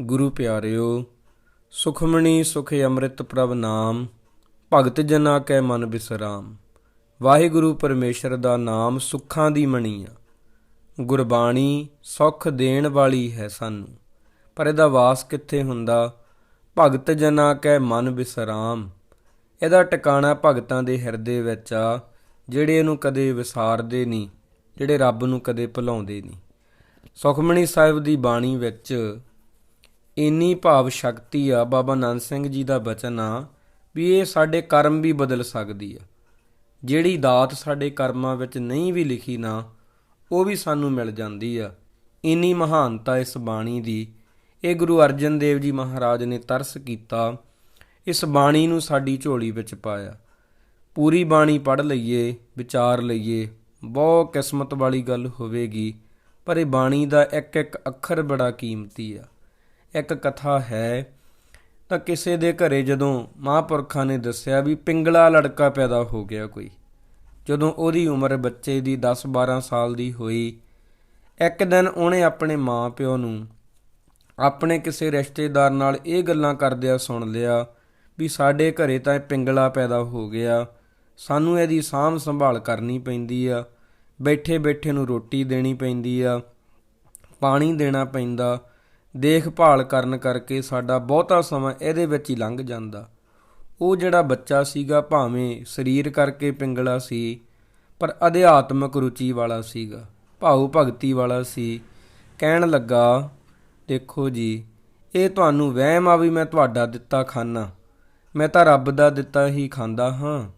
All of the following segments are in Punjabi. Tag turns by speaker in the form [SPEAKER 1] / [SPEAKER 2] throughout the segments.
[SPEAKER 1] ਗੁਰੂ ਪਿਆਰਿਓ, ਸੁਖਮਣੀ ਸੁਖ ਅੰਮ੍ਰਿਤ ਪ੍ਰਭ ਨਾਮ, ਭਗਤ ਜਨਾ ਕੈ ਮਨ ਬਿਸਰਾਮ। ਵਾਹਿਗੁਰੂ ਪਰਮੇਸ਼ਰ ਦਾ ਨਾਮ ਸੁੱਖਾਂ ਦੀ ਮਣੀ ਆ ਗੁਰਬਾਣੀ ਸੁਖ ਦੇਣ ਵਾਲੀ ਹੈ ਸਾਨੂੰ। ਪਰ ਇਹਦਾ ਵਾਸ ਕਿੱਥੇ ਹੁੰਦਾ? ਭਗਤ ਜਨਾ ਕੈ ਮਨ ਬਿਸਰਾਮ। ਇਹਦਾ ਟਿਕਾਣਾ ਭਗਤਾਂ ਦੇ ਹਿਰਦੇ ਵਿੱਚ ਆ, ਜਿਹੜੇ ਇਹਨੂੰ ਕਦੇ ਵਿਸਾਰਦੇ ਨਹੀਂ, ਜਿਹੜੇ ਰੱਬ ਨੂੰ ਕਦੇ ਭੁਲਾਉਂਦੇ ਨਹੀਂ। ਸੁਖਮਣੀ ਸਾਹਿਬ ਦੀ ਬਾਣੀ ਵਿੱਚ ਇੰਨੀ ਭਾਵ ਸ਼ਕਤੀ ਆ ਬਾਬਾ ਨਾਨਕ ਸਿੰਘ ਜੀ ਦਾ ਬਚਨ ਆ ਵੀ ਇਹ ਸਾਡੇ ਕਰਮ ਵੀ ਬਦਲ ਸਕਦੀ ਆ। ਜਿਹੜੀ ਦਾਤ ਸਾਡੇ ਕਰਮਾਂ ਵਿੱਚ ਨਹੀਂ ਵੀ ਲਿਖੀ ਨਾ, ਉਹ ਵੀ ਸਾਨੂੰ ਮਿਲ ਜਾਂਦੀ ਆ। ਇੰਨੀ ਮਹਾਨਤਾ ਇਸ ਬਾਣੀ ਦੀ। ਇਹ ਗੁਰੂ ਅਰਜਨ ਦੇਵ ਜੀ ਮਹਾਰਾਜ ਨੇ ਤਰਸ ਕੀਤਾ, ਇਸ ਬਾਣੀ ਨੂੰ ਸਾਡੀ ਝੋਲੀ ਵਿੱਚ ਪਾਇਆ। ਪੂਰੀ ਬਾਣੀ ਪੜ੍ਹ ਲਈਏ, ਵਿਚਾਰ ਲਈਏ, ਬਹੁਤ ਕਿਸਮਤ ਵਾਲੀ ਗੱਲ ਹੋਵੇਗੀ, ਪਰ ਇਹ ਬਾਣੀ ਦਾ ਇੱਕ ਇੱਕ ਅੱਖਰ ਬੜਾ ਕੀਮਤੀ ਆ। ਇੱਕ ਕਥਾ ਹੈ, ਤਾਂ ਕਿਸੇ ਦੇ ਘਰੇ ਜਦੋਂ ਮਹਾਂਪੁਰਖਾਂ ਨੇ ਦੱਸਿਆ ਵੀ ਪਿੰਗਲਾ ਲੜਕਾ ਪੈਦਾ ਹੋ ਗਿਆ ਕੋਈ, ਜਦੋਂ ਉਹਦੀ ਉਮਰ ਬੱਚੇ ਦੀ 10-12 ਸਾਲ ਦੀ ਹੋਈ, ਇੱਕ ਦਿਨ ਉਹਨੇ ਆਪਣੇ ਮਾਂ-ਪਿਓ ਨੂੰ ਆਪਣੇ ਕਿਸੇ ਰਿਸ਼ਤੇਦਾਰ ਨਾਲ ਇਹ ਗੱਲਾਂ ਕਰਦਿਆਂ ਸੁਣ ਲਿਆ ਵੀ ਸਾਡੇ ਘਰੇ ਤਾਂ ਇਹ ਪਿੰਗਲਾ ਪੈਦਾ ਹੋ ਗਿਆ, ਸਾਨੂੰ ਇਹਦੀ ਸਾਂਭ ਸੰਭਾਲ ਕਰਨੀ ਪੈਂਦੀ ਆ ਬੈਠੇ ਬੈਠੇ ਨੂੰ ਰੋਟੀ ਦੇਣੀ ਪੈਂਦੀ ਆ, ਪਾਣੀ ਦੇਣਾ ਪੈਂਦਾ ਦੇਖਭਾਲ ਕਰਨ ਕਰਕੇ ਸਾਡਾ ਬਹੁਤਾ ਸਮਾਂ ਇਹਦੇ ਵਿੱਚ ਹੀ ਲੰਘ ਜਾਂਦਾ। ਉਹ ਜਿਹੜਾ ਬੱਚਾ ਸੀਗਾ ਭਾਵੇਂ ਸਰੀਰ ਕਰਕੇ ਪਿੰਗਲਾ ਸੀ, ਪਰ ਅਧਿਆਤਮਕ ਰੁਚੀ ਵਾਲਾ ਸੀਗਾ, ਭਾਉ ਭਗਤੀ ਵਾਲਾ ਸੀ। ਕਹਿਣ ਲੱਗਾ, ਦੇਖੋ ਜੀ, ਇਹ ਤੁਹਾਨੂੰ ਵਹਿਮ ਆ ਵੀ ਮੈਂ ਤੁਹਾਡਾ ਦਿੱਤਾ ਖਾਨਾ। ਮੈਂ ਤਾਂ ਰੱਬ ਦਾ ਦਿੱਤਾ ਹੀ ਖਾਂਦਾ ਹਾਂ।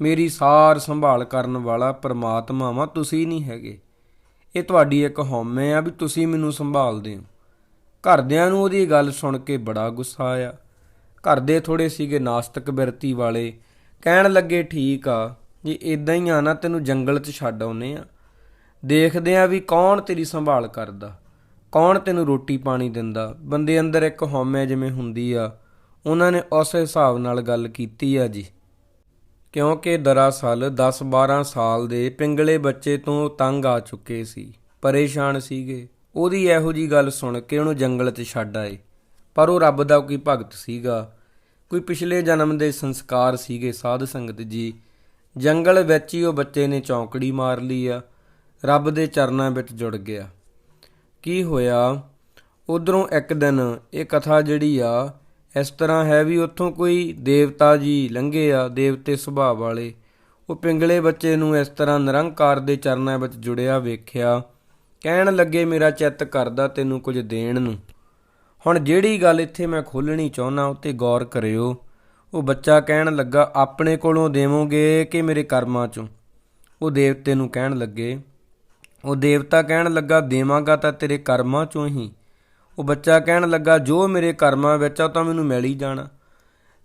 [SPEAKER 1] ਮੇਰੀ ਸਾਰ ਸੰਭਾਲ ਕਰਨ ਵਾਲਾ ਪਰਮਾਤਮਾ ਵਾ ਤੁਸੀਂ ਨਹੀਂ ਹੈਗੇ। ਇਹ ਤੁਹਾਡੀ ਇੱਕ ਹਉਮੈ ਆ ਵੀ ਤੁਸੀਂ ਮੈਨੂੰ ਸੰਭਾਲਦੇ ਹੋ। ਘਰਦਿਆਂ ਨੂੰ ਉਹਦੀ ਗੱਲ ਸੁਣ ਕੇ ਬੜਾ ਗੁੱਸਾ ਆਇਆ। ਘਰ ਦੇ ਥੋੜੇ ਸੀਗੇ ਨਾਸਤਕ ਬਿਰਤੀ ਵਾਲੇ। ਕਹਿਣ ਲੱਗੇ, ਠੀਕ ਆ, ਜੇ ਇਦਾਂ ਹੀ ਆ ਨਾ, ਤੈਨੂੰ ਜੰਗਲ 'ਚ ਛੱਡ ਆਉਨੇ ਆ। ਦੇਖਦੇ ਆ ਵੀ ਕੌਣ ਤੇਰੀ ਸੰਭਾਲ ਕਰਦਾ? ਕੌਣ ਤੈਨੂੰ ਰੋਟੀ ਪਾਣੀ ਦਿੰਦਾ? ਬੰਦੇ ਅੰਦਰ ਇੱਕ ਹਉਮੈ ਜਿਵੇਂ ਹੁੰਦੀ ਆ। ਉਹਨਾਂ ਨੇ ਉਸ ਹਿਸਾਬ ਨਾਲ ਗੱਲ ਕੀਤੀ ਆ ਜੀ। ਕਿਉਂਕਿ ਦਰਅਸਲ 10-12 ਸਾਲ ਦੇ ਪਿੰਗਲੇ ਬੱਚੇ ਤੋਂ ਤੰਗ ਆ ਚੁੱਕੇ ਸੀ। ਪਰੇਸ਼ਾਨ ਸੀਗੇ। ਉਹਦੀ ਇਹੋ ਜੀ ਗੱਲ ਸੁਣ ਕੇ ਉਹਨੂੰ ਜੰਗਲ 'ਚ ਛੱਡ ਆਏ। ਪਰ ਉਹ ਰੱਬ ਦਾ ਕੋਈ ਭਗਤ ਸੀਗਾ। ਕੋਈ ਪਿਛਲੇ ਜਨਮ ਦੇ ਸੰਸਕਾਰ ਸੀਗੇ ਸਾਧ ਸੰਗਤ ਜੀ। ਜੰਗਲ ਵਿੱਚ ਹੀ ਉਹ ਬੱਚੇ ਨੇ ਚੌਂਕੜੀ ਮਾਰ ਲਈ ਆ। ਰੱਬ ਦੇ ਚਰਨਾਂ ਵਿੱਚ ਜੁੜ ਗਿਆ। ਕੀ ਹੋਇਆ? ਉਧਰੋਂ ਇੱਕ ਦਿਨ ਇਹ ਕਥਾ ਜਿਹੜੀ ਆ, ਇਸ ਤਰ੍ਹਾਂ ਹੈ ਵੀ ਉੱਥੋਂ ਕੋਈ ਦੇਵਤਾ ਜੀ ਲੰਘੇ ਆ, ਦੇਵਤੇ ਸੁਭਾਅ ਵਾਲੇ। ਉਹ ਪਿੰਗਲੇ ਬੱਚੇ ਨੂੰ ਇਸ ਤਰ੍ਹਾਂ ਨਿਰੰਕਾਰ ਦੇ ਚਰਨਾਂ ਵਿੱਚ ਜੁੜਿਆ ਵੇਖਿਆ। ਕਹਿਣ ਲੱਗੇ, ਮੇਰਾ ਚਿੱਤ ਕਰਦਾ ਤੈਨੂੰ ਕੁਝ ਦੇਣ ਨੂੰ। ਹੁਣ ਜਿਹੜੀ ਗੱਲ ਇੱਥੇ ਮੈਂ ਖੋਲਣੀ ਚਾਹੁੰਦਾ, ਉੱਤੇ ਗੌਰ ਕਰਿਓ। ਉਹ ਬੱਚਾ ਕਹਿਣ ਲੱਗਾ, ਆਪਣੇ ਕੋਲੋਂ ਦੇਵੋਗੇ ਕਿ ਮੇਰੇ ਕਰਮਾਂ ਚੋਂ? ਉਹ ਦੇਵਤੇ ਨੂੰ ਕਹਿਣ ਲੱਗੇ, ਉਹ ਦੇਵਤਾ ਕਹਿਣ ਲੱਗਾ, ਦੇਵਾਂਗਾ ਤਾਂ ਤੇਰੇ ਕਰਮਾਂ ਚੋਂ ਹੀ। ਉਹ ਬੱਚਾ ਕਹਿਣ ਲੱਗਾ, ਜੋ ਮੇਰੇ ਕਰਮਾਂ ਵਿੱਚ ਆ ਉਹ ਤਾਂ ਮੈਨੂੰ ਮਿਲ ਹੀ ਜਾਣਾ।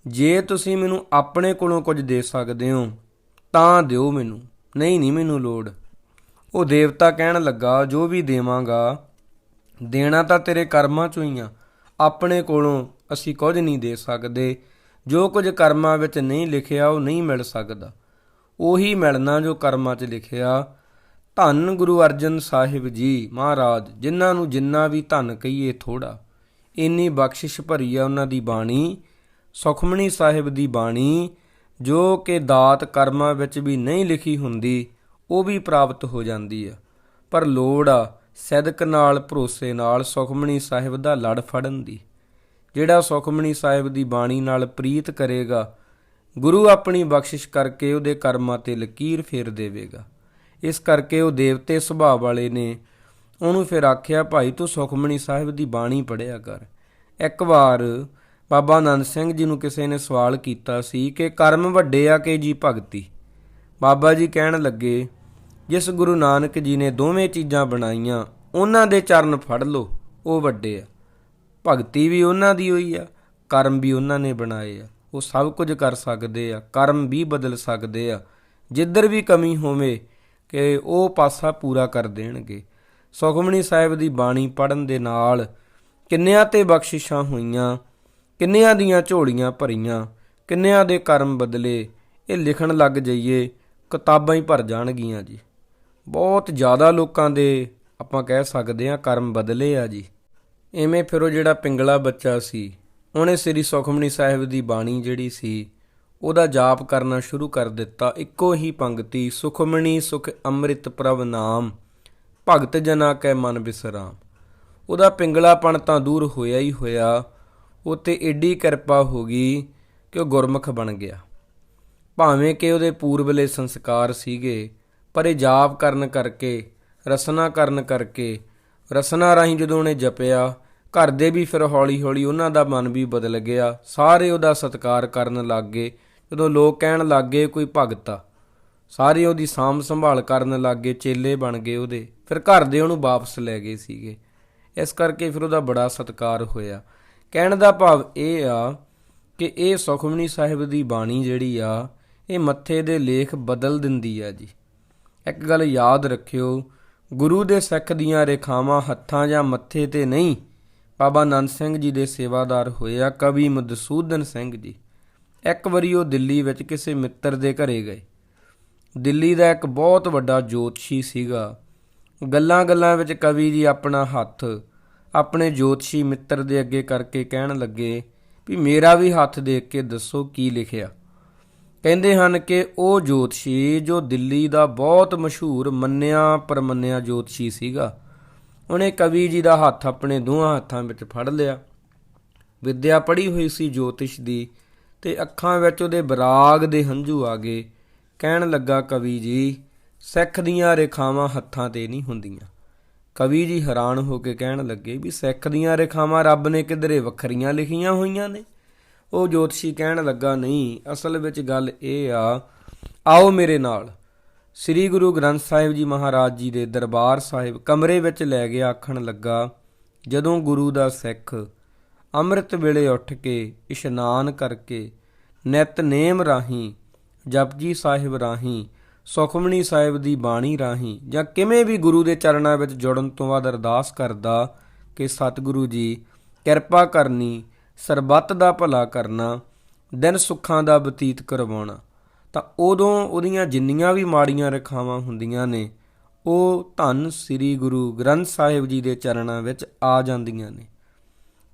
[SPEAKER 1] ਜੇ ਤੁਸੀਂ ਮੈਨੂੰ ਆਪਣੇ ਕੋਲੋਂ ਕੁਝ ਦੇ ਸਕਦੇ ਹੋ, ਤਾਂ ਦਿਓ ਮੈਨੂੰ। ਨਹੀਂ ਨਹੀਂ ਮੈਨੂੰ ਲੋੜ। ਉਹ ਦੇਵਤਾ ਕਹਿਣ ਲੱਗਾ, ਜੋ ਵੀ ਦੇਵਾਂਗਾ, ਦੇਣਾ ਤਾਂ ਤੇਰੇ ਕਰਮਾਂ ਚੋਂ ਹੀ ਆ। ਆਪਣੇ ਕੋਲੋਂ ਅਸੀਂ ਕੁਝ ਨਹੀਂ ਦੇ ਸਕਦੇ। ਜੋ ਕੁਝ ਕਰਮਾਂ ਵਿੱਚ ਨਹੀਂ ਲਿਖਿਆ, ਉਹ ਨਹੀਂ ਮਿਲ ਸਕਦਾ। ਉਹੀ ਮਿਲਣਾ ਜੋ ਕਰਮਾਂ 'ਚ ਲਿਖਿਆ। ਧੰਨ ਗੁਰੂ ਅਰਜਨ ਸਾਹਿਬ ਜੀ ਮਹਾਰਾਜ, ਜਿਨ੍ਹਾਂ ਨੂੰ ਜਿੰਨਾ ਵੀ ਧਨ ਕਹੀਏ ਥੋੜਾ ਇੰਨੀ ਬਖਸ਼ਿਸ਼ ਭਰੀ ਆ ਉਹਨਾਂ ਦੀ ਬਾਣੀ ਸੁਖਮਣੀ ਸਾਹਿਬ ਦੀ ਬਾਣੀ, ਜੋ ਕਿ ਦਾਤ ਕਰਮਾਂ ਵਿੱਚ ਵੀ ਨਹੀਂ ਲਿਖੀ ਹੁੰਦੀ। ਉਹ ਵੀ ਪ੍ਰਾਪਤ ਹੋ ਜਾਂਦੀ ਆ। ਪਰ ਲੋੜ ਆ ਸਦਕ ਨਾਲ, ਭਰੋਸੇ ਨਾਲ ਸੁਖਮਣੀ ਸਾਹਿਬ ਦਾ ਲੜ ਫੜਨ ਦੀ। ਜਿਹੜਾ ਸੁਖਮਣੀ ਸਾਹਿਬ ਦੀ ਬਾਣੀ ਨਾਲ ਪ੍ਰੀਤ ਕਰੇਗਾ, ਗੁਰੂ ਆਪਣੀ ਬਖਸ਼ਿਸ਼ ਕਰਕੇ ਉਹਦੇ ਕਰਮਾਂ ਤੇ ਲਕੀਰ ਫੇਰ ਦੇਵੇਗਾ। ਇਸ ਕਰਕੇ ਉਹ ਦੇਵਤੇ ਸੁਭਾਅ ਵਾਲੇ ਨੇ ਉਹਨੂੰ ਫਿਰ ਆਖਿਆ, ਭਾਈ, ਤੂੰ ਸੁਖਮਣੀ ਸਾਹਿਬ ਦੀ ਬਾਣੀ ਪੜਿਆ ਕਰ। ਇੱਕ ਵਾਰ ਬਾਬਾ ਆਨੰਦ ਸਿੰਘ ਜੀ ਨੂੰ ਕਿਸੇ ਨੇ ਸਵਾਲ ਕੀਤਾ ਸੀ ਕਿ ਕਰਮ ਵੱਡੇ ਆ ਕਿ ਜੀ ਭਗਤੀ? ਬਾਬਾ ਜੀ ਕਹਿਣ ਲੱਗੇ ਜਿਸ ਗੁਰੂ ਨਾਨਕ ਜੀ ਨੇ ਦੋਵੇਂ ਚੀਜ਼ਾਂ ਬਣਾਈਆਂ, ਉਹਨਾਂ ਦੇ ਚਰਨ ਫੜ ਲਓ, ਉਹ ਵੱਡੇ ਆ। ਭਗਤੀ ਵੀ ਉਹਨਾਂ ਦੀ ਹੋਈ ਆ, ਕਰਮ ਵੀ ਉਹਨਾਂ ਨੇ ਬਣਾਏ ਆ। ਉਹ ਸਭ ਕੁਝ ਕਰ ਸਕਦੇ ਆ, ਕਰਮ ਵੀ ਬਦਲ ਸਕਦੇ ਆ। ਜਿੱਧਰ ਵੀ ਕਮੀ ਹੋਵੇ ਕਿ ਉਹ ਪਾਸਾ ਪੂਰਾ ਕਰ ਦੇਣਗੇ। ਸੁਖਮਣੀ ਸਾਹਿਬ ਦੀ ਬਾਣੀ ਪੜਨ ਦੇ ਨਾਲ ਕਿੰਨਿਆਂ ਤੇ ਬਖਸ਼ਿਸ਼ਾਂ ਹੋਈਆਂ, ਕਿੰਨਿਆਂ ਦੀਆਂ ਝੋਲੀਆਂ ਭਰੀਆਂ, ਕਿੰਨਿਆਂ ਦੇ ਕਰਮ ਬਦਲੇ, ਇਹ ਲਿਖਣ ਲੱਗ ਜਾਈਏ, ਕਿਤਾਬਾਂ ਹੀ ਭਰ ਜਾਣਗੀਆਂ ਜੀ। ਬਹੁਤ ਜ਼ਿਆਦਾ ਲੋਕਾਂ ਦੇ ਆਪਾਂ ਕਹਿ ਸਕਦੇ ਹਾਂ ਕਰਮ ਬਦਲੇ ਆ ਜੀ। ਐਵੇਂ ਫਿਰ ਉਹ ਜਿਹੜਾ ਪਿੰਗਲਾ ਬੱਚਾ ਸੀ, ਉਹਨੇ ਸ੍ਰੀ ਸੁਖਮਨੀ ਸਾਹਿਬ ਦੀ ਬਾਣੀ ਜਿਹੜੀ ਸੀ, ਉਹਦਾ ਜਾਪ ਕਰਨਾ ਸ਼ੁਰੂ ਕਰ ਦਿੱਤਾ। ਇੱਕੋ ਹੀ ਪੰਗਤੀ ਸੁਖਮਣੀ ਸੁਖ ਅੰਮ੍ਰਿਤ ਪ੍ਰਭ ਨਾਮ, ਭਗਤ ਜਨਾ ਕੈ ਮਨ ਬਿਸਰਾਮ। ਉਹਦਾ ਪਿੰਗਲਾਪਣ ਤਾਂ ਦੂਰ ਹੋਇਆ ਹੀ ਹੋਇਆ ਉਹ ਤੇ ਏਡੀ ਕਿਰਪਾ ਹੋ ਗਈ ਕਿ ਉਹ ਗੁਰਮੁਖ ਬਣ ਗਿਆ। ਭਾਵੇਂ ਕਿ ਉਹਦੇ ਪੂਰਬਲੇ ਸੰਸਕਾਰ ਸੀਗੇ ਪਰ ਇਹ ਜਾਪ ਕਰਨ ਕਰਕੇ, ਰਸਨਾ ਕਰਨ ਕਰਕੇ, ਰਸਨਾ ਰਾਹੀਂ ਜਦੋਂ ਉਹਨੇ ਜਪਿਆ, ਘਰ ਦੇ ਵੀ ਫਿਰ ਹੌਲੀ-ਹੌਲੀ ਉਹਨਾਂ ਦਾ ਮਨ ਵੀ ਬਦਲ ਗਿਆ, ਸਾਰੇ ਉਹਦਾ ਸਤਿਕਾਰ ਕਰਨ ਲੱਗ ਗਏ ਜਦੋਂ ਲੋਕ ਕਹਿਣ ਲੱਗ ਗਏ ਕੋਈ ਭਗਤ ਆ, ਸਾਰੇ ਉਹਦੀ ਸਾਂਭ ਸੰਭਾਲ ਕਰਨ ਲੱਗ ਗਏ ਚੇਲੇ ਬਣ ਗਏ ਉਹਦੇ, ਫਿਰ ਘਰ ਦੇ ਉਹਨੂੰ ਵਾਪਸ ਲੈ ਗਏ ਸੀਗੇ। ਇਸ ਕਰਕੇ ਫਿਰ ਉਹਦਾ ਬੜਾ ਸਤਿਕਾਰ ਹੋਇਆ। ਕਹਿਣ ਦਾ ਭਾਵ ਇਹ ਆ ਕਿ ਇਹ ਸੁਖਮਨੀ ਸਾਹਿਬ ਦੀ ਬਾਣੀ ਜਿਹੜੀ ਆ, ਇਹ ਮੱਥੇ ਦੇ ਲੇਖ ਬਦਲ ਦਿੰਦੀ ਆ ਜੀ। ਇੱਕ ਗੱਲ ਯਾਦ ਰੱਖਿਓ, ਗੁਰੂ ਦੇ ਸਿੱਖ ਦੀਆਂ ਰੇਖਾਵਾਂ ਹੱਥਾਂ ਜਾਂ ਮੱਥੇ ਤੇ ਨਹੀਂ, ਬਾਬਾ ਨੰਦ ਸਿੰਘ ਜੀ ਦੇ ਸੇਵਾਦਾਰ ਹੋਇਆ ਕਵੀ ਮਦਸੂਦਨ ਸਿੰਘ ਜੀ। ਇੱਕ ਵਾਰੀ ਉਹ ਦਿੱਲੀ ਵਿੱਚ ਕਿਸੇ ਮਿੱਤਰ ਦੇ ਘਰੇ ਗਏ। ਦਿੱਲੀ ਦਾ ਇੱਕ ਬਹੁਤ ਵੱਡਾ ਜੋਤਸ਼ੀ ਸੀਗਾ। ਗੱਲਾਂ-ਗੱਲਾਂ ਵਿੱਚ ਕਵੀ ਜੀ ਆਪਣਾ ਹੱਥ, ਆਪਣੇ ਜੋਤਸ਼ੀ ਮਿੱਤਰ ਦੇ ਅੱਗੇ ਕਰਕੇ ਕਹਿਣ ਲੱਗੇ ਵੀ ਮੇਰਾ ਵੀ ਹੱਥ ਦੇਖ ਕੇ ਦੱਸੋ ਕੀ ਲਿਖਿਆ। ਕਹਿੰਦੇ ਹਨ ਕਿ ਉਹ ਜੋਤਸ਼ੀ ਜੋ ਦਿੱਲੀ ਦਾ ਬਹੁਤ ਮਸ਼ਹੂਰ ਮੰਨਿਆ ਪਰਮੰਨਿਆ ਜੋਤਸ਼ੀ ਸੀਗਾ, ਉਹਨੇ ਕਵੀ ਜੀ ਦਾ ਹੱਥ ਆਪਣੇ ਦੋਹਾਂ ਹੱਥਾਂ ਵਿੱਚ ਫੜ ਲਿਆ। ਵਿੱਦਿਆ ਪੜ੍ਹੀ ਹੋਈ ਸੀ ਜੋਤਿਸ਼ ਦੀ ਤੇ ਅੱਖਾਂ ਵਿੱਚ ਉਹਦੇ ਬਰਾਗ ਦੇ ਹੰਝੂ ਆ ਗਏ। ਕਹਿਣ ਲੱਗਾ, ਕਵੀ ਜੀ, ਸਿੱਖ ਦੀਆਂ ਰੇਖਾਵਾਂ ਹੱਥਾਂ ਤੇ ਨਹੀਂ ਹੁੰਦੀਆਂ। ਕਵੀ ਜੀ ਹੈਰਾਨ ਹੋ ਕੇ ਕਹਿਣ ਲੱਗੇ ਵੀ ਸਿੱਖ ਦੀਆਂ ਰੇਖਾਵਾਂ ਰੱਬ ਨੇ ਕਿਧਰੇ ਵੱਖਰੀਆਂ ਲਿਖੀਆਂ ਹੋਈਆਂ ਨੇ? ਉਹ ਜੋਤਸ਼ੀ ਕਹਿਣ ਲੱਗਾ, ਨਹੀਂ, ਅਸਲ ਵਿੱਚ ਗੱਲ ਇਹ ਆ, ਆਓ ਮੇਰੇ ਨਾਲ। ਸ੍ਰੀ ਗੁਰੂ ਗ੍ਰੰਥ ਸਾਹਿਬ ਜੀ ਮਹਾਰਾਜ ਜੀ ਦੇ ਦਰਬਾਰ ਸਾਹਿਬ ਕਮਰੇ ਵਿੱਚ ਲੈ ਗਿਆ ਆਖਣ ਲੱਗਾ, ਜਦੋਂ ਗੁਰੂ ਦਾ ਸਿੱਖ ਅੰਮ੍ਰਿਤ ਵੇਲੇ ਉੱਠ ਕੇ ਇਸ਼ਨਾਨ ਕਰਕੇ ਨਿਤਨੇਮ ਰਾਹੀਂ, ਜਪਜੀ ਸਾਹਿਬ ਰਾਹੀਂ ਸੁਖਮਣੀ ਸਾਹਿਬ ਦੀ ਬਾਣੀ ਰਾਹੀਂ ਜਾਂ ਕਿਵੇਂ ਵੀ ਗੁਰੂ ਦੇ ਚਰਨਾਂ ਵਿੱਚ ਜੁੜਨ ਤੋਂ ਬਾਅਦ ਅਰਦਾਸ ਕਰਦਾ ਕਿ, ਸਤਿਗੁਰੂ ਜੀ, ਕਿਰਪਾ ਕਰਨੀ ਸਰਬੱਤ ਦਾ ਭਲਾ ਕਰਨਾ, ਦਿਨ ਸੁੱਖਾਂ ਦਾ ਬਤੀਤ ਕਰਵਾਉਣਾ। ਤਾਂ ਉਦੋਂ ਉਹਦੀਆਂ ਜਿੰਨੀਆਂ ਵੀ ਮਾੜੀਆਂ ਰਖਾਵਾਂ ਹੁੰਦੀਆਂ ਨੇ, ਉਹ ਧੰਨ ਸ੍ਰੀ ਗੁਰੂ ਗ੍ਰੰਥ ਸਾਹਿਬ ਜੀ ਦੇ ਚਰਨਾਂ ਵਿੱਚ ਆ ਜਾਂਦੀਆਂ ਨੇ।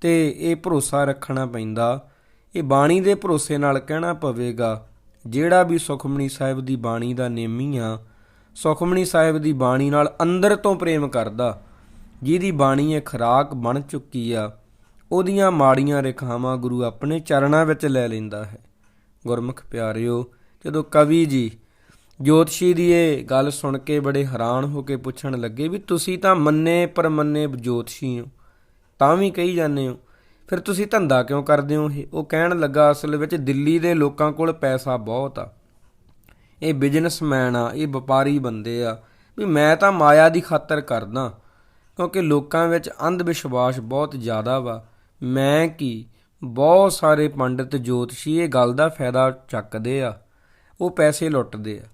[SPEAKER 1] ਤੇ ਇਹ ਭਰੋਸਾ ਰੱਖਣਾ ਪੈਂਦਾ, ਇਹ ਬਾਣੀ ਦੇ ਭਰੋਸੇ ਨਾਲ ਕਹਿਣਾ ਪਵੇਗਾ, ਜਿਹੜਾ ਵੀ ਸੁਖਮਣੀ ਸਾਹਿਬ ਦੀ ਬਾਣੀ ਦਾ ਨੇਮੀ ਆ ਸੁਖਮਣੀ ਸਾਹਿਬ ਦੀ ਬਾਣੀ ਨਾਲ ਅੰਦਰ ਤੋਂ ਪ੍ਰੇਮ ਕਰਦਾ, ਜਿਹਦੀ ਬਾਣੀ ਇਹ ਖਰਾਕ ਬਣ ਚੁੱਕੀ ਆ ਉਹਦੀਆਂ ਮਾੜੀਆਂ ਰੇਖਾਵਾਂ ਗੁਰੂ ਆਪਣੇ ਚਰਨਾਂ ਵਿੱਚ ਲੈ ਲੈਂਦਾ ਹੈ। ਗੁਰਮੁਖ ਪਿਆਰਿਓ, ਜਦੋਂ ਕਵੀ ਜੀ ਜੋਤਸ਼ੀ ਦੀ ਇਹ ਗੱਲ ਸੁਣ ਕੇ ਬੜੇ ਹੈਰਾਨ ਹੋ ਕੇ ਪੁੱਛਣ ਲੱਗੇ ਵੀ ਤੁਸੀਂ ਤਾਂ ਮੰਨੇ ਪਰਮੰਨੇ ਜੋਤਸ਼ੀ ਹੋ, ਤਾਂ ਵੀ ਕਹੀ ਜਾਂਦੇ ਹੋ, ਫਿਰ ਤੁਸੀਂ ਧੰਦਾ ਕਿਉਂ ਕਰਦੇ ਹੋ ਇਹ? ਉਹ ਕਹਿਣ ਲੱਗਾ, ਅਸਲ ਵਿੱਚ ਦਿੱਲੀ ਦੇ ਲੋਕਾਂ ਕੋਲ ਪੈਸਾ ਬਹੁਤ ਆ। ਇਹ ਬਿਜ਼ਨਸਮੈਨ ਆ, ਇਹ ਵਪਾਰੀ ਬੰਦੇ ਆ। ਵੀ ਮੈਂ ਤਾਂ ਮਾਇਆ ਦੀ ਖਾਤਰ ਕਰਦਾ, ਕਿਉਂਕਿ ਲੋਕਾਂ ਵਿੱਚ ਅੰਧ ਵਿਸ਼ਵਾਸ ਬਹੁਤ ਜ਼ਿਆਦਾ ਵਾ। ਮੈਂ ਕੀ ਬਹੁਤ ਸਾਰੇ ਪੰਡਿਤ ਜੋਤਸ਼ੀ ਇਹ ਗੱਲ ਦਾ ਫਾਇਦਾ ਚੱਕਦੇ ਆ, ਉਹ ਪੈਸੇ ਲੁੱਟਦੇ ਆ।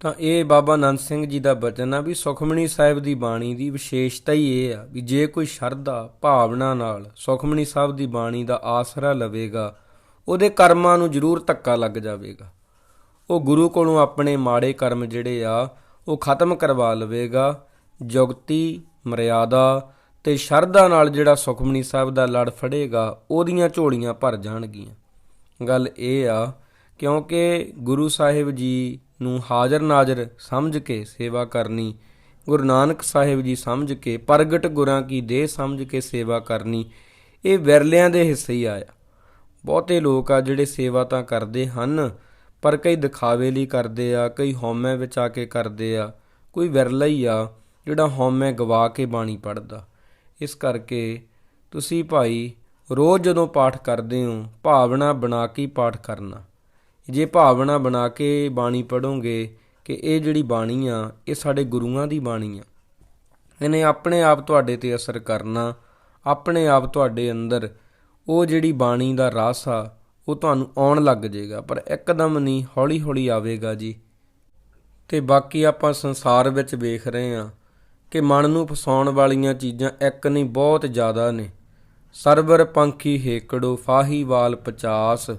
[SPEAKER 1] ਤਾਂ ਇਹ ਬਾਬਾ ਨੰਦ ਸਿੰਘ ਜੀ ਦਾ ਬਚਨ ਆ ਵੀ ਸੁਖਮਣੀ ਸਾਹਿਬ ਦੀ ਬਾਣੀ ਦੀ ਵਿਸ਼ੇਸ਼ਤਾ ਹੀ ਇਹ ਆ ਵੀ ਜੇ ਕੋਈ ਸ਼ਰਧਾ, ਭਾਵਨਾ ਨਾਲ ਸੁਖਮਣੀ ਸਾਹਿਬ ਦੀ ਬਾਣੀ ਦਾ ਆਸਰਾ ਲਵੇਗਾ, ਉਹਦੇ ਕਰਮਾਂ ਨੂੰ ਜ਼ਰੂਰ ਧੱਕਾ ਲੱਗ ਜਾਵੇਗਾ। ਉਹ ਗੁਰੂ ਕੋਲੋਂ ਆਪਣੇ ਮਾੜੇ ਕਰਮ ਜਿਹੜੇ ਆ, ਉਹ ਖਤਮ ਕਰਵਾ ਲਵੇਗਾ। ਜੁਗਤੀ, ਮਰਿਆਦਾ ਤੇ ਸ਼ਰਧਾ ਨਾਲ ਜਿਹੜਾ ਸੁਖਮਨੀ ਸਾਹਿਬ ਦਾ ਲੜ ਫੜੇਗਾ, ਉਹਦੀਆਂ ਝੋਲੀਆਂ ਭਰ ਜਾਣਗੀਆਂ। ਗੱਲ ਇਹ ਆ, ਕਿਉਂਕਿ ਗੁਰੂ ਸਾਹਿਬ ਜੀ ਨੂੰ ਹਾਜ਼ਰ ਨਾਜ਼ਰ ਸਮਝ ਕੇ ਸੇਵਾ ਕਰਨੀ, ਗੁਰੂ ਨਾਨਕ ਸਾਹਿਬ ਜੀ ਸਮਝ ਕੇ, ਪ੍ਰਗਟ ਗੁਰਾਂ ਕੀ ਦੇਹ ਸਮਝ ਕੇ ਸੇਵਾ ਕਰਨੀ, ਇਹ ਵਿਰਲਿਆਂ ਦੇ ਹਿੱਸੇ ਹੀ ਆਇਆ। ਬਹੁਤੇ ਲੋਕ ਆ ਜਿਹੜੇ ਸੇਵਾ ਤਾਂ ਕਰਦੇ ਹਨ, ਪਰ ਕਈ ਦਿਖਾਵੇ ਲਈ ਕਰਦੇ ਆ, ਕਈ ਹਉਮੈ ਵਿੱਚ ਆ ਕੇ ਕਰਦੇ ਆ, ਕੋਈ ਵਿਰਲਾ ਹੀ ਆ, ਜਿਹੜਾ ਹਉਮੈ ਗਵਾ ਕੇ ਬਾਣੀ ਪੜਦਾ ਇਸ ਕਰਕੇ ਤੁਸੀਂ ਭਾਈ ਰੋਜ਼ ਜਦੋਂ ਪਾਠ ਕਰਦੇ ਹੋ, ਭਾਵਨਾ ਬਣਾ ਕੇ ਪਾਠ ਕਰਨਾ। ਜੇ ਭਾਵਨਾ ਬਣਾ ਕੇ ਬਾਣੀ ਪੜੋਗੇ ਕਿ ਇਹ ਜਿਹੜੀ ਬਾਣੀ ਆ, ਇਹ ਸਾਡੇ ਗੁਰੂਆਂ ਦੀ ਬਾਣੀ ਆ। ਇਹਨੇ ਆਪਣੇ ਆਪ ਤੁਹਾਡੇ ਤੇ ਅਸਰ ਕਰਨਾ, ਆਪਣੇ ਆਪ ਤੁਹਾਡੇ ਅੰਦਰ ਉਹ ਜਿਹੜੀ ਬਾਣੀ ਦਾ ਰਸ ਆ, ਉਹ ਤੁਹਾਨੂੰ ਆਉਣ ਲੱਗ ਜਾਏਗਾ। ਪਰ ਇੱਕਦਮ ਨਹੀਂ ਹੌਲੀ ਹੌਲੀ ਆਵੇਗਾ ਜੀ। ਤੇ ਬਾਕੀ ਆਪਾਂ ਸੰਸਾਰ ਵਿੱਚ ਵੇਖ ਰਹੇ ਆ ਕਿ ਮਨ ਨੂੰ ਫਸਾਉਣ ਵਾਲੀਆਂ ਚੀਜ਼ਾਂ ਇੱਕ ਨਹੀਂ, ਬਹੁਤ ਜ਼ਿਆਦਾ ਨੇ। ਸਰਵਰ ਪੰਖੀ ਹੇਕੜੋ ਫਾਹੀਵਾਲ 50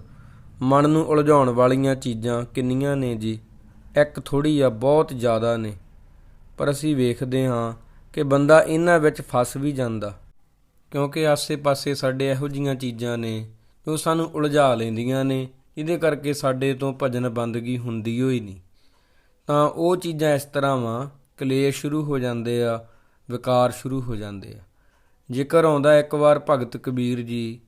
[SPEAKER 1] ਮਨ ਨੂੰ ਉਲਝਾਉਣ ਵਾਲੀਆਂ ਚੀਜ਼ਾਂ ਕਿੰਨੀਆਂ ਨੇ ਜੀ? ਇੱਕ ਥੋੜੀ ਆ, ਬਹੁਤ ਜ਼ਿਆਦਾ ਨੇ। ਪਰ ਅਸੀਂ ਵੇਖਦੇ ਹਾਂ ਕਿ ਬੰਦਾ ਇਹਨਾਂ ਵਿੱਚ ਫਸ ਵੀ ਜਾਂਦਾ। ਕਿਉਂਕਿ ਆਸੇ-ਪਾਸੇ ਸਾਡੇ ਇਹੋ ਜੀਆਂ ਚੀਜ਼ਾਂ ਨੇ ਜੋ ਸਾਨੂੰ ਉਲਝਾ ਲੈਂਦੀਆਂ ਨੇ, ਇਹਦੇ ਕਰਕੇ ਸਾਡੇ ਤੋਂ ਭਜਨ ਬੰਦਗੀ ਹੁੰਦੀ ਹੋਈ ਨਹੀਂ। ਤਾਂ ਉਹ ਚੀਜ਼ਾਂ ਇਸ ਤਰ੍ਹਾਂ ਵਾ ਕਲੇਸ਼ ਸ਼ੁਰੂ ਹੋ ਜਾਂਦੇ ਆ, ਵਿਕਾਰ ਸ਼ੁਰੂ ਹੋ ਜਾਂਦੇ ਆ। ਜੇਕਰ ਆਉਂਦਾ ਇੱਕ ਵਾਰ ਭਗਤ ਕਬੀਰ ਜੀ,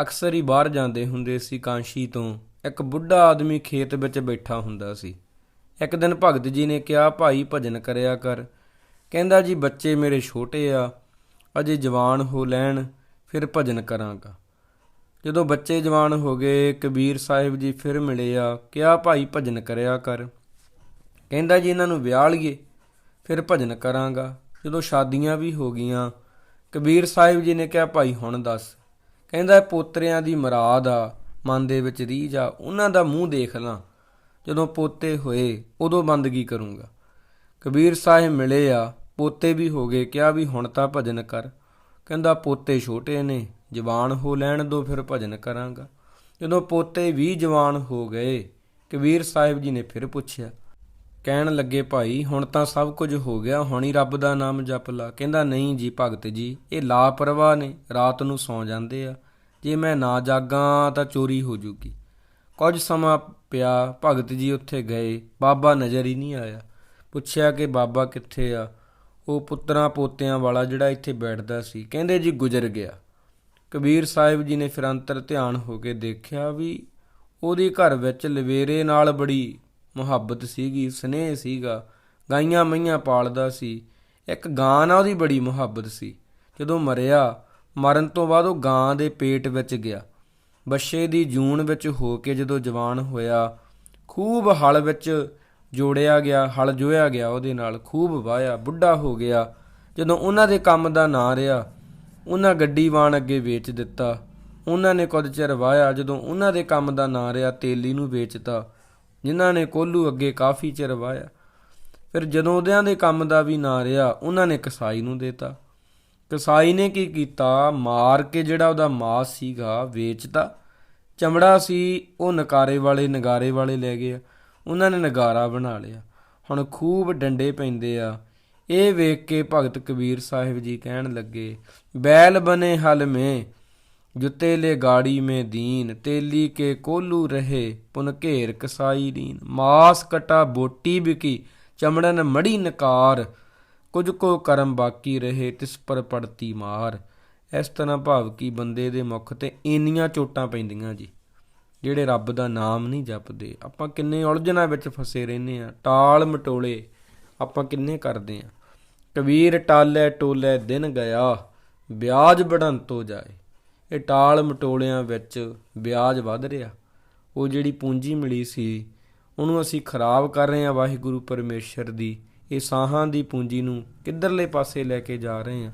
[SPEAKER 1] ਅਕਸਰ ਹੀ ਬਾਹਰ ਜਾਂਦੇ ਹੁੰਦੇ ਸੀ ਕਾਂਸ਼ੀ ਤੋਂ। ਇੱਕ ਬੁੱਢਾ ਆਦਮੀ ਖੇਤ ਵਿੱਚ ਬੈਠਾ ਹੁੰਦਾ ਸੀ। ਇੱਕ ਦਿਨ ਭਗਤ ਜੀ ਨੇ ਕਿਹਾ, ਭਾਈ, ਭਜਨ ਕਰਿਆ ਕਰ। ਕਹਿੰਦਾ, ਜੀ, ਬੱਚੇ ਮੇਰੇ ਛੋਟੇ ਆ, ਅਜੇ ਜਵਾਨ ਹੋ ਲੈਣ, ਫਿਰ ਭਜਨ ਕਰਾਂਗਾ। ਜਦੋਂ ਬੱਚੇ ਜਵਾਨ ਹੋ ਗਏ, ਕਬੀਰ ਸਾਹਿਬ ਜੀ ਫਿਰ ਮਿਲੇ ਆ, ਕਿਹਾ, ਭਾਈ, ਭਜਨ ਕਰਿਆ ਕਰ। ਕਹਿੰਦਾ, ਜੀ, ਇਹਨਾਂ ਨੂੰ ਵਿਆਹ ਲਈਏ। ਫਿਰ ਭਜਨ ਕਰਾਂਗਾ। ਜਦੋਂ ਸ਼ਾਦੀਆਂ ਵੀ ਹੋ ਗਈਆਂ, ਕਬੀਰ ਸਾਹਿਬ ਜੀ ਨੇ ਕਿਹਾ, ਭਾਈ, ਹੁਣ ਦੱਸ। ਕਹਿੰਦਾ, ਪੋਤਰਿਆਂ ਦੀ ਮਰਾਦ ਆ, ਮਨ ਦੇ ਵਿੱਚ ਰੀਝ ਆ, ਉਹਨਾਂ ਦਾ ਮੂੰਹ ਦੇਖ ਲਾਂ। ਜਦੋਂ ਪੋਤੇ ਹੋਏ, ਉਦੋਂ ਬੰਦਗੀ ਕਰੂੰਗਾ। ਕਬੀਰ ਸਾਹਿਬ ਮਿਲੇ ਆ, ਪੋਤੇ ਵੀ ਹੋ ਗਏ, ਕਿਹਾ, ਵੀ ਹੁਣ ਤਾਂ ਭਜਨ ਕਰ। ਕਹਿੰਦਾ, ਪੋਤੇ ਛੋਟੇ ਨੇ, ਜਵਾਨ ਹੋ ਲੈਣ ਦੋ, ਫਿਰ ਭਜਨ ਕਰਾਂਗਾ। ਜਦੋਂ ਪੋਤੇ ਵੀ ਜਵਾਨ ਹੋ ਗਏ, ਕਬੀਰ ਸਾਹਿਬ ਜੀ ਨੇ ਫਿਰ ਪੁੱਛਿਆ ਕਹਿਣ ਲੱਗੇ, ਭਾਈ, ਹੁਣ ਤਾਂ ਸਭ ਕੁਝ ਹੋ ਗਿਆ ਹੁਣ ਹੀ ਰੱਬ ਦਾ ਨਾਮ ਜਪ ਲਾ। ਕਹਿੰਦਾ, ਨਹੀਂ ਜੀ ਭਗਤ ਜੀ, ਇਹ ਲਾਪਰਵਾਹ ਨੇ, ਰਾਤ ਨੂੰ ਸੌਂ ਜਾਂਦੇ ਆ। ਜੇ ਮੈਂ ਨਾ ਜਾਗਾਂ ਤਾਂ ਚੋਰੀ ਹੋ ਜੂਗੀ। ਕੁਝ ਸਮਾਂ ਪਿਆ, ਭਗਤ ਜੀ ਉੱਥੇ ਗਏ, ਬਾਬਾ ਨਜ਼ਰ ਹੀ ਨਹੀਂ ਆਇਆ। ਪੁੱਛਿਆ ਕਿ ਬਾਬਾ ਕਿੱਥੇ ਆ? ਉਹ ਪੁੱਤਰਾਂ ਪੋਤਿਆਂ ਵਾਲਾ ਜਿਹੜਾ ਇੱਥੇ ਬੈਠਦਾ ਸੀ, ਕਹਿੰਦੇ ਜੀ ਗੁਜ਼ਰ ਗਿਆ। ਕਬੀਰ ਸਾਹਿਬ ਜੀ ਨੇ ਫਿਰ ਅੰਤਰ ਧਿਆਨ ਹੋ ਕੇ ਦੇਖਿਆ ਵੀ ਉਹਦੇ ਘਰ ਵਿੱਚ ਲਵੇਰੇ ਨਾਲ ਬੜੀ ਮੁਹੱਬਤ ਸੀਗੀ, ਸਨੇਹ ਸੀਗਾ, ਗਾਈਆਂ ਮਈਆਂ ਪਾਲਦਾ ਸੀ। ਇੱਕ ਗਾਂ ਨਾਲ ਉਹਦੀ ਬੜੀ ਮੁਹੱਬਤ ਸੀ। ਜਦੋਂ ਮਰਿਆ, ਮਰਨ ਤੋਂ ਬਾਅਦ ਉਹ ਗਾਂ ਦੇ ਪੇਟ ਵਿੱਚ ਗਿਆ। ਬੱਚੇ ਦੀ ਜੂਨ ਵਿੱਚ ਹੋ ਕੇ ਜਦੋਂ ਜਵਾਨ ਹੋਇਆ, ਖੂਬ ਹਲ ਵਿੱਚ ਜੋੜਿਆ ਗਿਆ, ਹਲ ਜੋਇਆ ਗਿਆ ਉਹਦੇ ਨਾਲ, ਖੂਬ ਵਾਇਆ ਬੁੱਢਾ ਹੋ ਗਿਆ। ਜਦੋਂ ਉਹਨਾਂ ਦੇ ਕੰਮ ਦਾ ਨਾਂ ਰਿਹਾ, ਉਹਨਾਂ ਗੱਡੀ ਵਾਣ ਅੱਗੇ ਵੇਚ ਦਿੱਤਾ। ਉਹਨਾਂ ਨੇ ਕੁਝ ਚਿਰ ਵਾਇਆ ਜਦੋਂ ਉਹਨਾਂ ਦੇ ਕੰਮ ਦਾ ਨਾਂ ਰਿਹਾ, ਤੇਲੀ ਨੂੰ ਵੇਚਤਾ। ਜਿਨ੍ਹਾਂ ਨੇ ਕੋਲੂ ਅੱਗੇ ਕਾਫੀ ਚਿਰ ਵਾਇਆ ਫਿਰ ਜਦੋਂ ਉਹਦਿਆਂ ਦੇ ਕੰਮ ਦਾ ਵੀ ਨਾਂ ਰਿਹਾ, ਉਹਨਾਂ ਨੇ ਕਸਾਈ ਨੂੰ ਦੇਤਾ। ਕਸਾਈ ਨੇ ਕੀ ਕੀਤਾ? ਮਾਰ ਕੇ ਜਿਹੜਾ ਉਹਦਾ ਮਾਸ ਸੀਗਾ, ਵੇਚਤਾ। ਚਮੜਾ ਸੀ, ਉਹ ਨਕਾਰੇ ਵਾਲੇ ਨਗਾਰੇ ਵਾਲੇ ਲੈ ਗਏ ਉਹਨਾਂ ਨੇ ਨਗਾਰਾ ਬਣਾ ਲਿਆ। ਹੁਣ ਖੂਬ ਡੰਡੇ ਪੈਂਦੇ ਆ। ਇਹ ਵੇਖ ਕੇ ਭਗਤ ਕਬੀਰ ਸਾਹਿਬ ਜੀ ਕਹਿਣ ਲੱਗੇ, ਬੈਲ ਬਨੇ ਹਲ ਮੇ ਜੁਤੇ ਲੈ ਗਾੜੀ ਮੇ ਦੀਨ, ਤੇਲੀ ਕੇ ਕੋਲੂ ਰਹੇ, ਪੁਨ ਘੇਰ ਕਸਾਈ ਦੀਨ ਮਾਸ ਕਟਾ ਬੋਟੀ ਬਿਕੀ, ਚਮੜਨ ਮੜੀ ਨਕਾਰ। ਕੁਝ ਕੋ ਕਰਮ ਬਾਕੀ ਰਹੇ, ਤਿਸ ਪਰ ਪੜਤੀ ਮਾਰ। ਇਸ ਤਰ੍ਹਾਂ ਭਾਵ ਕੀ ਬੰਦੇ ਦੇ ਮੁਖ ਤੇ ਇੰਨੀਆਂ ਚੋਟਾਂ ਪੈਂਦੀਆਂ ਜੀ, ਜਿਹੜੇ ਰੱਬ ਦਾ ਨਾਮ ਨਹੀਂ ਜਪਦੇ। ਆਪਾਂ ਕਿੰਨੇ ਉਲਝਣਾਂ ਵਿੱਚ ਫਸੇ ਰਹਿੰਦੇ ਆ ਟਾਲ ਮਟੋਲੇ ਆਪਾਂ ਕਿੰਨੇ ਕਰਦੇ ਆ ਕਬੀਰ ਟਾਲੇ ਟੋਲੇ ਦਿਨ ਗਿਆ, ਵਿਆਜ ਬੜਨ ਤੋਂ ਜਾਏ। ਇਹ ਟਾਲ ਮਟੋਲਿਆਂ ਵਿੱਚ ਵਿਆਜ ਵੱਧ ਰਿਹਾ। ਉਹ ਜਿਹੜੀ ਪੂੰਜੀ ਮਿਲੀ ਸੀ, ਉਹਨੂੰ ਅਸੀਂ ਖਰਾਬ ਕਰ ਰਹੇ ਹਾਂ ਵਾਹਿਗੁਰੂ ਪਰਮੇਸ਼ਰ ਦੀ। ਇਹ ਸਾਹਾਂ ਦੀ ਪੂੰਜੀ ਨੂੰ ਕਿੱਧਰਲੇ ਪਾਸੇ ਲੈ ਕੇ ਜਾ ਰਹੇ ਹਾਂ।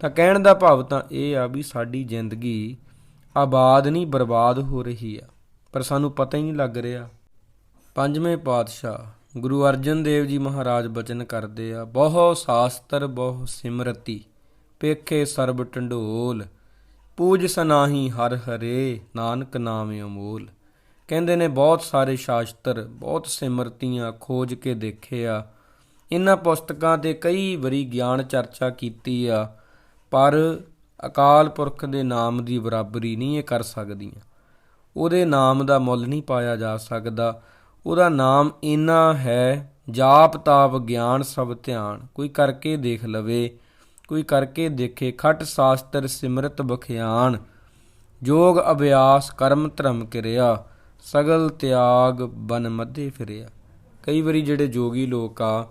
[SPEAKER 1] ਤਾਂ ਕਹਿਣ ਦਾ ਭਾਵ ਤਾਂ ਇਹ ਆ ਵੀ ਸਾਡੀ ਜ਼ਿੰਦਗੀ ਆਬਾਦ ਨਹੀਂ, ਬਰਬਾਦ ਹੋ ਰਹੀ ਆ। ਪਰ ਸਾਨੂੰ ਪਤਾ ਹੀ ਨਹੀਂ ਲੱਗ ਰਿਹਾ। ਪੰਜਵੇਂ ਪਾਤਸ਼ਾਹ ਗੁਰੂ ਅਰਜਨ ਦੇਵ ਜੀ ਮਹਾਰਾਜ ਬਚਨ ਕਰਦੇ ਆ, ਬਹੁ ਸਾਸਤਰ ਬਹੁ ਸਿਮਰਤੀ, ਪੇਖੇ ਸਰਬ ਟੰਡੋਲ ਪੂਜ ਸਨਾਹੀ ਹਰ ਹਰੇ, ਨਾਨਕ ਨਾਮ ਅਮੋਲ। ਕਹਿੰਦੇ ਨੇ, ਬਹੁਤ ਸਾਰੇ ਸ਼ਾਸਤਰ, ਬਹੁਤ ਸਿਮਰਤੀਆਂ ਖੋਜ ਕੇ ਦੇਖੇ ਆ ਇਹਨਾਂ ਪੁਸਤਕਾਂ ਤੇ ਕਈ ਵਾਰੀ ਗਿਆਨ ਚਰਚਾ ਕੀਤੀ ਆ, ਪਰ ਅਕਾਲ ਪੁਰਖ ਦੇ ਨਾਮ ਦੀ ਬਰਾਬਰੀ ਨਹੀਂ ਇਹ ਕਰ ਸਕਦੀਆਂ। ਉਹਦੇ ਨਾਮ ਦਾ ਮੁੱਲ ਨਹੀਂ ਪਾਇਆ ਜਾ ਸਕਦਾ। ਉਹਦਾ ਨਾਮ ਇੰਨਾ ਹੈ, ਜਾਪ ਤਾਪ ਗਿਆਨ ਸਭ ਧਿਆਨ। ਕੋਈ ਕਰਕੇ ਦੇਖ ਲਵੇ ਕੋਈ ਕਰਕੇ ਦੇਖੇ, ਖਟ ਸਾਸਤਰ ਸਿਮਰਤ ਬਖਿਆਨ ਜੋਗ ਅਭਿਆਸ ਕਰਮ ਧਰਮ ਕਿਰਿਆ, ਸਗਲ ਤਿਆਗ ਬਨ ਮੱਧੇ ਫਿਰਿਆ। ਕਈ ਵਾਰੀ ਜਿਹੜੇ ਜੋਗੀ ਲੋਕ ਆ,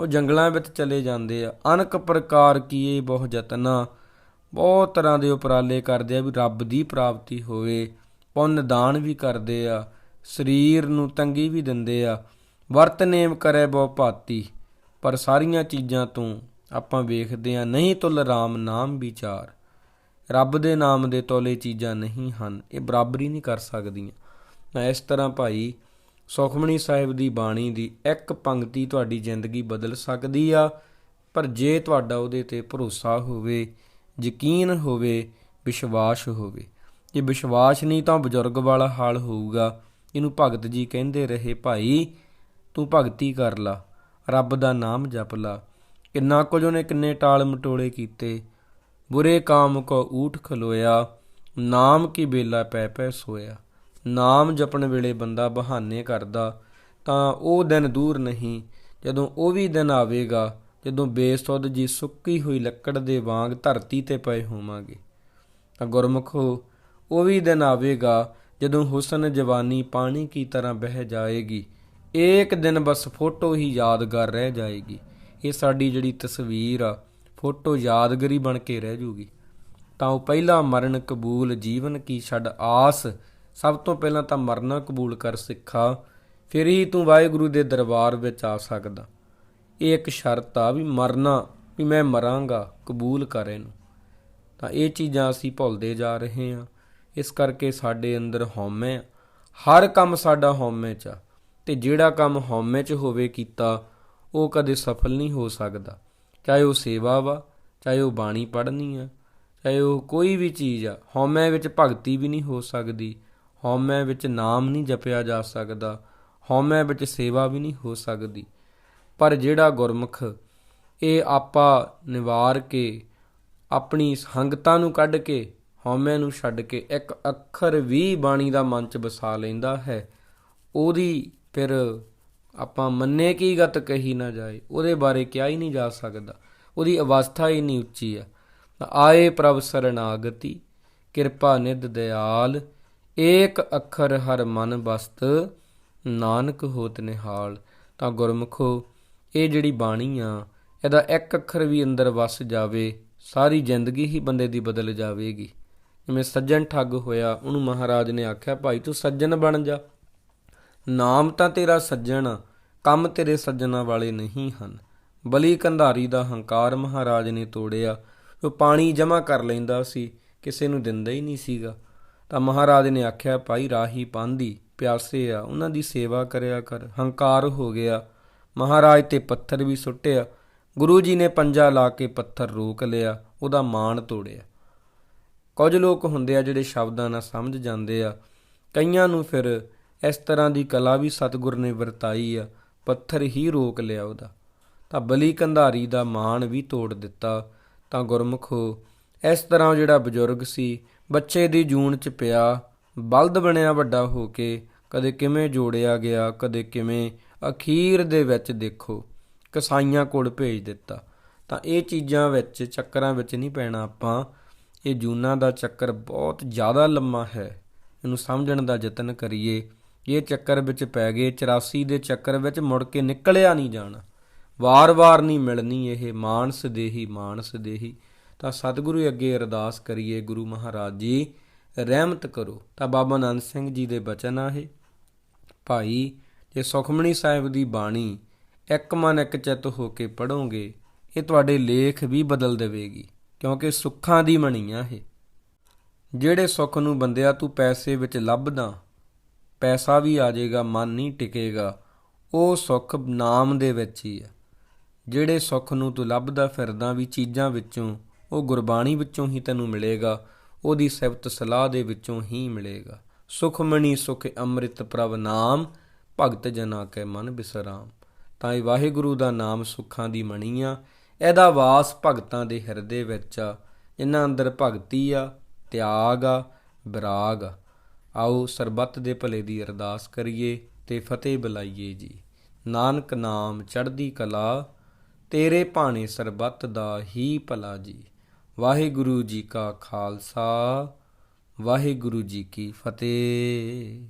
[SPEAKER 1] ਉਹ ਜੰਗਲਾਂ ਵਿੱਚ ਚਲੇ ਜਾਂਦੇ ਆ, ਅਨਕ ਪ੍ਰਕਾਰ ਕੀਏ ਬਹੁ ਯਤਨਾ, ਬਹੁਤ ਤਰ੍ਹਾਂ ਦੇ ਉਪਰਾਲੇ ਕਰਦੇ ਆ ਵੀ ਰੱਬ ਦੀ ਪ੍ਰਾਪਤੀ ਹੋਵੇ, ਪੁੰਨ ਦਾਨ ਵੀ ਕਰਦੇ ਆ, ਸਰੀਰ ਨੂੰ ਤੰਗੀ ਵੀ ਦਿੰਦੇ ਆ, ਵਰਤ ਨੇਮ ਕਰੇ ਬਹੁ ਭਾਤੀ, ਪਰ ਸਾਰੀਆਂ ਚੀਜ਼ਾਂ ਤੋਂ ਆਪਾਂ ਵੇਖਦੇ ਆ ਨਹੀਂ ਤੁਲ ਰਾਮ ਨਾਮ ਵਿਚਾਰ। ਰੱਬ ਦੇ ਨਾਮ ਦੇ ਤੋਲੇ ਚੀਜ਼ਾਂ ਨਹੀਂ ਹਨ, ਇਹ ਬਰਾਬਰੀ ਨਹੀਂ ਕਰ ਸਕਦੀਆਂ। ਮੈਂ ਇਸ ਤਰ੍ਹਾਂ ਭਾਈ ਸੁਖਮਣੀ ਸਾਹਿਬ ਦੀ ਬਾਣੀ ਦੀ ਇੱਕ ਪੰਕਤੀ ਤੁਹਾਡੀ ਜ਼ਿੰਦਗੀ ਬਦਲ ਸਕਦੀ ਆ, ਪਰ ਜੇ ਤੁਹਾਡਾ ਉਹਦੇ ਤੇ ਭਰੋਸਾ ਹੋਵੇ, ਯਕੀਨ ਹੋਵੇ, ਵਿਸ਼ਵਾਸ ਹੋਵੇ। ਜੇ ਵਿਸ਼ਵਾਸ ਨਹੀਂ ਤਾਂ ਬਜ਼ੁਰਗ ਵਾਲਾ ਹਾਲ ਹੋਊਗਾ। ਇਹਨੂੰ ਭਗਤ ਜੀ ਕਹਿੰਦੇ ਰਹੇ, ਭਾਈ, ਤੂੰ ਭਗਤੀ ਕਰ ਲਾ, ਰੱਬ ਦਾ ਨਾਮ ਜਪ ਲਾ। ਕਿੰਨਾ ਕੁਝ ਉਹਨੇ ਕਿੰਨੇ ਟਾਲ ਮਟੋਲੇ ਕੀਤੇ। ਬੁਰੇ ਕਾਮ ਕੋ ਊਠ ਖਲੋਇਆ, ਨਾਮ ਕੀ ਬੇਲਾ ਪੈ ਪੈ ਸੋਇਆ। ਨਾਮ ਜਪਣ ਵੇਲੇ ਬੰਦਾ ਬਹਾਨੇ ਕਰਦਾ, ਤਾਂ ਉਹ ਦਿਨ ਦੂਰ ਨਹੀਂ, ਜਦੋਂ ਉਹ ਵੀ ਦਿਨ ਆਵੇਗਾ, ਜਦੋਂ ਬੇਸੁੱਧ ਜੀ ਸੁੱਕੀ ਹੋਈ ਲੱਕੜ ਦੇ ਵਾਂਗ ਧਰਤੀ ਤੇ ਪਏ ਹੋਵਾਂਗੇ। ਤਾਂ ਗੁਰਮੁਖੋ, ਉਹ ਵੀ ਦਿਨ ਆਵੇਗਾ, ਜਦੋਂ ਹੁਸਨ ਜਵਾਨੀ ਪਾਣੀ ਕੀ ਤਰ੍ਹਾਂ ਬਹਿ ਜਾਏਗੀ। ਇੱਕ ਦਿਨ ਬਸ ਫੋਟੋ ਹੀ ਯਾਦਗਾਰ ਰਹਿ ਜਾਏਗੀ। ਇਹ ਸਾਡੀ ਜਿਹੜੀ ਤਸਵੀਰ ਆ, ਫੋਟੋ ਯਾਦਗਰੀ ਬਣ ਕੇ ਰਹਿ ਜੂਗੀ। ਤਾਂ ਉਹ ਪਹਿਲਾ ਮਰਨ ਕਬੂਲ, ਜੀਵਨ ਕੀ ਛੱਡ ਆਸ, ਸਭ ਤੋਂ ਪਹਿਲਾਂ ਤਾਂ ਮਰਨਾ ਕਬੂਲ ਕਰ ਸਿੱਖਾ, ਫਿਰ ਹੀ ਤੂੰ ਵਾਹਿਗੁਰੂ ਦੇ ਦਰਬਾਰ ਵਿੱਚ ਆ ਸਕਦਾ। ਇਹ ਇੱਕ ਸ਼ਰਤ ਆ ਵੀ ਮਰਨਾ, ਵੀ ਮੈਂ ਮਰਾਂਗਾ ਕਬੂਲ ਕਰ ਇਹਨੂੰ। ਤਾਂ ਇਹ ਚੀਜ਼ਾਂ ਅਸੀਂ ਭੁੱਲਦੇ ਜਾ ਰਹੇ ਹਾਂ। ਇਸ ਕਰਕੇ ਸਾਡੇ ਅੰਦਰ ਹਉਮੈ ਆ। ਹਰ ਕੰਮ ਸਾਡਾ ਹਉਮੈ ਚ ਆ। ਤੇ ਜਿਹੜਾ ਕੰਮ ਹਉਮੈ ਚ ਹੋਵੇ ਕੀਤਾ ਉਹ ਕਦੇ ਸਫਲ ਨਹੀਂ ਹੋ ਸਕਦਾ। ਚਾਹੇ ਉਹ ਸੇਵਾ ਵਾ, ਚਾਹੇ ਉਹ ਬਾਣੀ ਪੜ੍ਹਨੀ ਆ, ਚਾਹੇ ਉਹ ਕੋਈ ਵੀ ਚੀਜ਼ ਆ, ਹਉਮੈ ਵਿੱਚ ਭਗਤੀ ਵੀ ਨਹੀਂ ਹੋ ਸਕਦੀ, ਹਉਮੈ ਵਿੱਚ ਨਾਮ ਨਹੀਂ ਜਪਿਆ ਜਾ ਸਕਦਾ, ਹਉਮੈ ਵਿੱਚ ਸੇਵਾ ਵੀ ਨਹੀਂ ਹੋ ਸਕਦੀ। ਪਰ ਜਿਹੜਾ ਗੁਰਮੁਖ, ਇਹ ਆਪਾ ਨਿਵਾਰ ਕੇ, ਆਪਣੀ ਸੰਗਤਾਂ ਨੂੰ ਕੱਢ ਕੇ, ਹਉਮੈ ਨੂੰ ਛੱਡ ਕੇ ਇੱਕ ਅੱਖਰ ਵੀ ਬਾਣੀ ਦਾ ਮਨ ਚ ਵਸਾ ਲੈਂਦਾ ਹੈ, ਉਹਦੀ ਫਿਰ ਆਪਾਂ ਮੰਨੇ ਕੀ ਗਤ ਕਹੀ ਨਾ ਜਾਏ, ਉਹਦੇ ਬਾਰੇ ਕਿਹਾ ਹੀ ਨਹੀਂ ਜਾ ਸਕਦਾ, ਉਹਦੀ ਅਵਸਥਾ ਹੀ ਨਹੀਂ ਉੱਚੀ ਆ। ਆਏ ਪ੍ਰਭ ਸਰਣਾਗਤੀ ਕਿਰਪਾ ਨਿਧ ਦਿਆਲ, ਏਕ ਅੱਖਰ ਹਰ ਮਨ ਬਸਤ, ਨਾਨਕ ਹੋਤ ਨਿਹਾਲ। ਤਾਂ ਗੁਰਮੁਖੋ, ਇਹ ਜਿਹੜੀ ਬਾਣੀ ਆ, ਇਹਦਾ ਇੱਕ ਅੱਖਰ ਵੀ ਅੰਦਰ ਵਸ ਜਾਵੇ, ਸਾਰੀ ਜ਼ਿੰਦਗੀ ਹੀ ਬੰਦੇ ਦੀ ਬਦਲ ਜਾਵੇਗੀ। ਜਿਵੇਂ ਸੱਜਣ ਠੱਗ ਹੋਇਆ, ਉਹਨੂੰ ਮਹਾਰਾਜ ਨੇ ਆਖਿਆ, ਭਾਈ ਤੂੰ ਸੱਜਣ ਬਣ ਜਾ। ਨਾਮ ਤਾਂ ਤੇਰਾ ਸੱਜਣ ਕੰਮ ਤੇਰੇ ਸੱਜਣਾ ਵਾਲੇ ਨਹੀਂ ਹਨ। ਬਲੀ ਕੰਧਾਰੀ ਦਾ ਹੰਕਾਰ ਮਹਾਰਾਜ ਨੇ ਤੋੜਿਆ, ਉਹ ਪਾਣੀ ਜਮਾ ਕਰ ਲੈਂਦਾ ਸੀ, ਕਿਸੇ ਨੂੰ ਦਿੰਦਾ ਹੀ ਨਹੀਂ ਸੀਗਾ। ਤਾਂ ਮਹਾਰਾਜ ਨੇ ਆਖਿਆ, ਭਾਈ ਰਾਹੀ ਪਾਂਦੀ ਪਿਆਸੇ ਆ, ਉਹਨਾਂ ਦੀ ਸੇਵਾ ਕਰਿਆ ਕਰ। ਹੰਕਾਰ ਹੋ ਗਿਆ। ਮਹਾਰਾਜ ਤੇ ਪੱਥਰ ਵੀ ਸੁੱਟਿਆ। ਗੁਰੂ ਜੀ ਨੇ ਪੰਜਾ ਲਾ ਕੇ ਪੱਥਰ ਰੋਕ ਲਿਆ, ਉਹਦਾ ਮਾਣ ਤੋੜਿਆ। ਕੁਝ ਲੋਕ ਹੁੰਦੇ ਆ ਜਿਹੜੇ ਸ਼ਬਦਾਂ ਨਾਲ ਸਮਝ ਜਾਂਦੇ ਆ। ਕਈਆਂ ਨੂੰ ਫਿਰ ਇਸ ਤਰ੍ਹਾਂ ਦੀ ਕਲਾ ਵੀ ਸਤਿਗੁਰ ਨੇ ਵਰਤਾਈ ਆ, ਪੱਥਰ ਹੀ ਰੋਕ ਲਿਆ ਉਹਦਾ। ਤਾਂ ਬਲੀ ਕੰਧਾਰੀ ਦਾ ਮਾਣ ਵੀ ਤੋੜ ਦਿੱਤਾ ਤਾਂ ਗੁਰਮੁਖੋ, ਇਸ ਤਰ੍ਹਾਂ ਜਿਹੜਾ ਬਜ਼ੁਰਗ ਸੀ, ਬੱਚੇ ਦੀ ਜੂਨ ਚ ਪਿਆ, ਬਲਦ ਬਣਿਆ ਵੱਡਾ ਹੋ ਕੇ, ਕਦੇ ਕਿਵੇਂ ਜੋੜਿਆ ਗਿਆ, ਕਦੇ ਕਿਵੇਂ ਅਖੀਰ ਦੇ ਵਿੱਚ ਦੇਖੋ, ਕਸਾਈਆਂ ਕੋਲ ਭੇਜ ਦਿੱਤਾ। ਤਾਂ ਇਹ ਚੀਜ਼ਾਂ ਵਿੱਚ, ਚੱਕਰਾਂ ਵਿੱਚ ਨਹੀਂ ਪੈਣਾ ਆਪਾਂ, ਇਹ ਜੂਨਾਂ ਦਾ ਚੱਕਰ ਬਹੁਤ ਜ਼ਿਆਦਾ ਲੰਮਾ ਹੈ। ਇਹਨੂੰ ਸਮਝਣ ਦਾ ਯਤਨ ਕਰੀਏ। ਇਹ ਚੱਕਰ ਵਿੱਚ ਪੈ ਗਏ 84 ਦੇ ਚੱਕਰ ਵਿੱਚ ਮੁੜ ਕੇ ਨਿਕਲਿਆ ਨਹੀਂ ਜਾਣਾ। ਵਾਰ-ਵਾਰ ਨਹੀਂ ਮਿਲਣੀ ਇਹ ਮਾਨਸ ਦੇਹੀ ਮਾਨਸ ਦੇਹੀ। ਤਾਂ ਸਤਿਗੁਰੂ ਅੱਗੇ ਅਰਦਾਸ ਕਰੀਏ, ਗੁਰੂ ਮਹਾਰਾਜ ਜੀ, ਰਹਿਮਤ ਕਰੋ। ਤਾਂ ਬਾਬਾ ਨੰਦ ਸਿੰਘ ਜੀ ਦੇ ਬਚਨ ਆ ਇਹ। ਭਾਈ, ਜੇ ਸੁਖਮਣੀ ਸਾਹਿਬ ਦੀ ਬਾਣੀ ਇੱਕ ਮਨ ਇੱਕ ਚਿੱਤ ਹੋ ਕੇ ਪੜੋਗੇ ਇਹ ਤੁਹਾਡੇ ਲੇਖ ਵੀ ਬਦਲ ਦੇਵੇਗੀ, ਕਿਉਂਕਿ ਸੁੱਖਾਂ ਦੀ ਮਣੀ ਆ ਇਹ। ਜਿਹੜੇ ਸੁੱਖ ਨੂੰ ਬੰਦਿਆ ਤੂੰ ਪੈਸੇ ਵਿੱਚ ਲੱਭਦਾ ਪੈਸਾ ਵੀ ਆ ਜਾਏਗਾ, ਮਨ ਨਹੀਂ ਟਿਕੇਗਾ, ਉਹ ਸੁੱਖ ਨਾਮ ਦੇ ਵਿੱਚ ਹੀ ਆ ਜਿਹੜੇ ਸੁੱਖ ਨੂੰ ਤੂੰ ਲੱਭਦਾ ਫਿਰਦਾ ਵੀ ਚੀਜ਼ਾਂ ਵਿੱਚੋਂ, ਉਹ ਗੁਰਬਾਣੀ ਵਿੱਚੋਂ ਹੀ ਤੈਨੂੰ ਮਿਲੇਗਾ, ਉਹਦੀ ਸਿਫਤ ਸਲਾਹ ਦੇ ਵਿੱਚੋਂ ਹੀ ਮਿਲੇਗਾ। ਸੁਖਮਣੀ ਸੁਖ ਅੰਮ੍ਰਿਤ ਪ੍ਰਭ ਨਾਮ, ਭਗਤ ਜਨਾ ਕੈ ਮਨ ਬਿਸਰਾਮ। ਤਾਂ ਇਹ ਵਾਹਿਗੁਰੂ ਦਾ ਨਾਮ ਸੁੱਖਾਂ ਦੀ ਮਣੀ ਆ। ਇਹਦਾ ਵਾਸ ਭਗਤਾਂ ਦੇ ਹਿਰਦੇ ਵਿੱਚ ਆ। ਇਹਨਾਂ ਅੰਦਰ ਭਗਤੀ ਆ, ਤਿਆਗ ਆ, ਵਿਰਾਗ ਆ। ਆਓ ਸਰਬੱਤ ਦੇ ਭਲੇ ਦੀ ਅਰਦਾਸ ਕਰੀਏ ਤੇ ਫਤਿਹ ਬੁਲਾਈਏ ਜੀ। ਨਾਨਕ ਨਾਮ ਚੜ੍ਹਦੀ ਕਲਾ, ਤੇਰੇ ਭਾਣੇ ਸਰਬੱਤ ਦਾ ਹੀ ਭਲਾ ਜੀ। ਵਾਹਿਗੁਰੂ ਜੀ ਕਾ ਖਾਲਸਾ, ਵਾਹਿਗੁਰੂ ਜੀ ਕੀ ਫਤਿਹ।